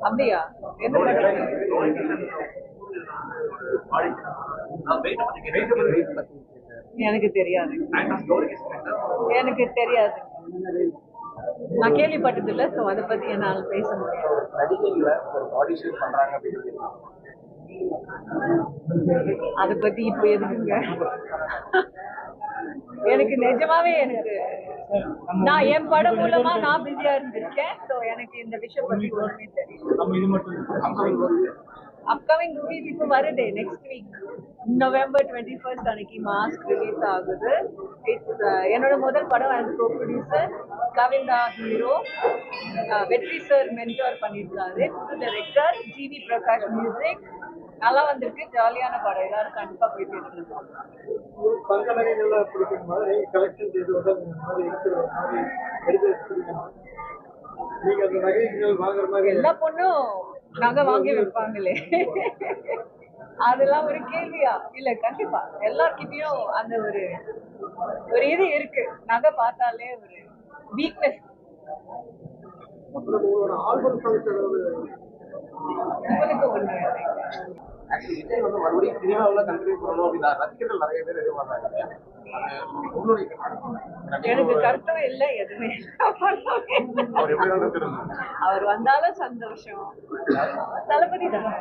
அப்படியா? எனக்கு தெரியாது. எனக்கு தெரியாது. நான் கேள்விப்பட்டது இல்ல சோ அதை பத்தி என்னால் பேச முடியாது. நடிகைகளை ஒரு பாடி ஷேப் பண்றாங்க அப்படின்னு அதை பத்தி இப்போ எதுக்குங்க? எனக்கு நிஜமாவே எனக்கு நான் என் படம் மூலமா நான் பிஸியா இருந்திருக்கேன். சோ எனக்கு இந்த விஷயம் பத்தி இது மட்டும் அப்கமிங் மூவிஸ் இப்போ வருது next week November twenty first அன்னைக்கு மாஸ்க் ரிலீஸ் ஆகுது. இட்ஸ் என்னோட முதல் படம் as co producer Kavinda hero Vetri sir mentor பண்ணியிருக்காரு. டைரக்டர் ஜிவி பிரகாஷ் மியூசிக் நல்லா வந்திருக்கு. ஜாலியான படம். எல்லாரும் கண்டிப்பா போய் தேட்டர் எல்லா பொண்ணும் நகை வாங்கி வைப்பாங்களே. அதெல்லாம் ஒரு கேள்வியா? இல்ல கண்டிப்பா. எல்லார்கிட்டயும் அந்த ஒரு ஒரு இது இருக்கு. நகை பார்த்தாலே ஒரு வீக்னஸ் ஆக்சுவலி விஜய் வந்து மறுபடியும் சினிமாவில் கண்டினியூ பண்ணணும் அப்படின்னா ரசிகர்கள் நிறைய பேர் உங்களுடைய எனக்கு கருத்தும் இல்லை எதுவுமே அவர் வந்தாலும் சந்தோஷம். தளபதி தானே.